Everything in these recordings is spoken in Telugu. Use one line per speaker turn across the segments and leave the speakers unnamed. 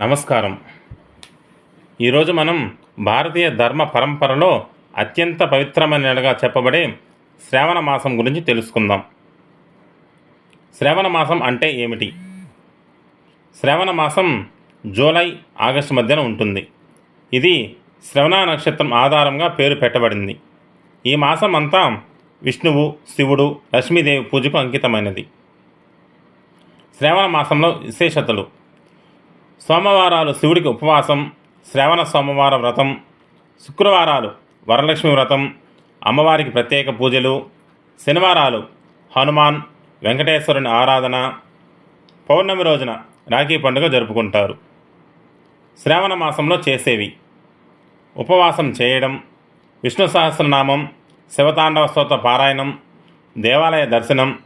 నమస్కారం. ఈరోజు మనం భారతీయ ధర్మ పరంపరలో అత్యంత పవిత్రమైన నెలగా చెప్పబడే శ్రావణ మాసం గురించి తెలుసుకుందాం. శ్రావణ మాసం అంటే ఏమిటి? శ్రావణ మాసం జూలై ఆగస్టు మధ్యన ఉంటుంది. ఇది శ్రవణ నక్షత్రం ఆధారంగా పేరు పెట్టబడింది. ఈ మాసం అంతా విష్ణువు శివుడు లక్ష్మీదేవి పూజకు అంకితమైనది. శ్రావణ మాసంలో విశేషతలు. సోమవారాలు శివుడికి ఉపవాసం శ్రావణ సోమవార వ్రతం శుక్రవారాలు వరలక్ష్మి వ్రతం అమ్మవారికి ప్రత్యేక పూజలు శనివారాలు హనుమాన్ వెంకటేశ్వరుని ఆరాధన పౌర్ణమి రోజున రాఖీ పండుగ జరుపుకుంటారు. శ్రావణ మాసంలో చేసేవి. ఉపవాసం చేయడం విష్ణు సహస్రనామం శివతాండవ స్తోత్ర పారాయణం దేవాలయ దర్శనం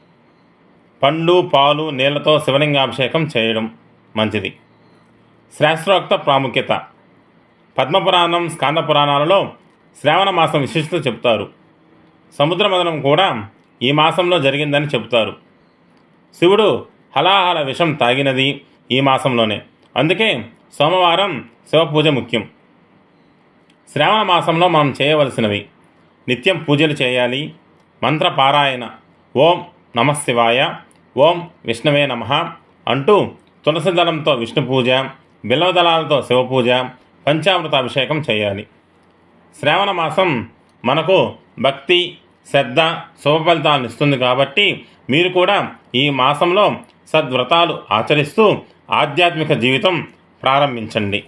పండ్లు పాలు నీళ్ళతో శివలింగాభిషేకం చేయడం మంచిది. శాస్త్రోక్త ప్రాముఖ్యత. పద్మపురాణం స్కాంద పురాణాలలో శ్రావణ మాసం విశిష్టత చెబుతారు. సముద్ర మదనం కూడా ఈ మాసంలో జరిగిందని చెబుతారు. శివుడు హలాహల విషం తాగినది ఈ మాసంలోనే. అందుకే సోమవారం శివపూజ ముఖ్యం. శ్రావణ మాసంలో మనం చేయవలసినవి నిత్యం పూజలు చేయాలి. మంత్ర పారాయణ ఓం నమశివాయ ఓం విష్ణవే నమ అంటూ తులసి దళంతో విష్ణు పూజ బిల్వదళాలతో శివపూజ పంచామృతాభిషేకం చేయాలి. శ్రావణ మాసం మనకు భక్తి శ్రద్ధ శుభ ఫలితాలను ఇస్తుంది కాబట్టి మీరు కూడా ఈ మాసంలో సద్వ్రతాలు ఆచరిస్తూ ఆధ్యాత్మిక జీవితం ప్రారంభించండి.